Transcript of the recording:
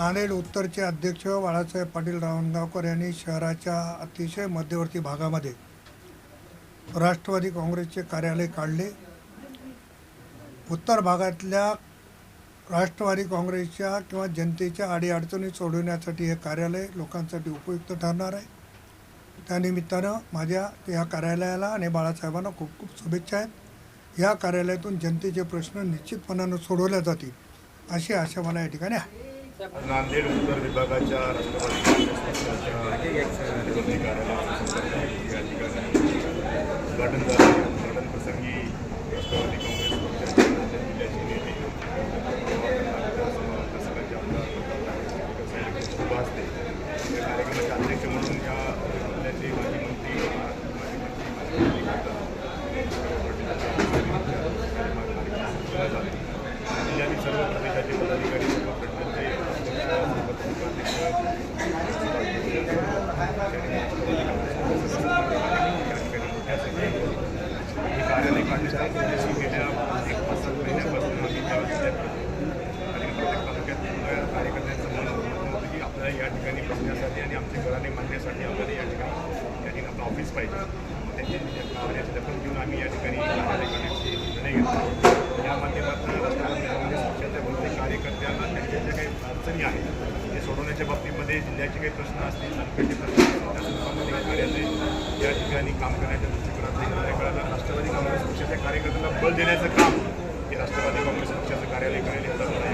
नांदेड उत्तरचे अध्यक्ष बाळासाहेब पाटील रावणगावकर यांनी शहराच्या अतिशय मध्यवर्ती भागामध्ये राष्ट्रवादी काँग्रेसचे कार्यालय काढले. उत्तर भागातल्या राष्ट्रवादी काँग्रेसच्या किंवा जनतेच्या अडीअडचणी सोडवण्यासाठी हे कार्यालय लोकांसाठी उपयुक्त ठरणार आहे. त्यानिमित्तानं माझ्या या कार्यालयाला आणि बाळासाहेबांना खूप खूप शुभेच्छा आहेत. या कार्यालयातून जनतेचे प्रश्न निश्चितपणानं सोडवले जातील अशी आशा मला या ठिकाणी आहे. नांदेड उत्तर विभागाच्या राष्ट्रवादी काँग्रेस पक्षाच्या विरोधी उद्घाटन झालं उद्घाटन प्रसंगी राष्ट्रवादी काँग्रेस पक्षाचे जिल्ह्याचे नेते आमदार या कार्यक्रमाचे अध्यक्ष म्हणून या जिल्ह्याचे माजी मंत्री माजी मंत्री हे कार्यालय काढण्याचा उद्देश गेल्या एक पाच सात महिन्यापासून आम्ही त्या आणि प्रत्येक कार्यकर्त्यांचं मन होतं की आपल्याला या ठिकाणी बसण्यासाठी आणि आमच्या घराने मांडण्यासाठी आपल्याला या ठिकाणी या ठिकाणी आपलं ऑफिस पाहिजे त्यांची कार्याची दखल घेऊन आम्ही या ठिकाणी कार्यालय करण्याची निर्णय घेतला या माध्यमातून राष्ट्रवादी काँग्रेस बहुतेक कार्यकर्त्यांना त्यांच्या ज्या काही अडचणी आहेत ते बाबतीमध्ये जिल्ह्याचे काही प्रश्न असतील तालुक्याचे प्रश्न असतील त्या संदर्भामध्ये कार्यालय या ठिकाणी काम करण्याच्या दृष्टिकोनातून कार्यकाळाला राष्ट्रवादी काँग्रेस पक्षाच्या कार्यकर्त्यांना बळ देण्याचं काम हे राष्ट्रवादी काँग्रेस पक्षाचं कार्यालय करायला करेल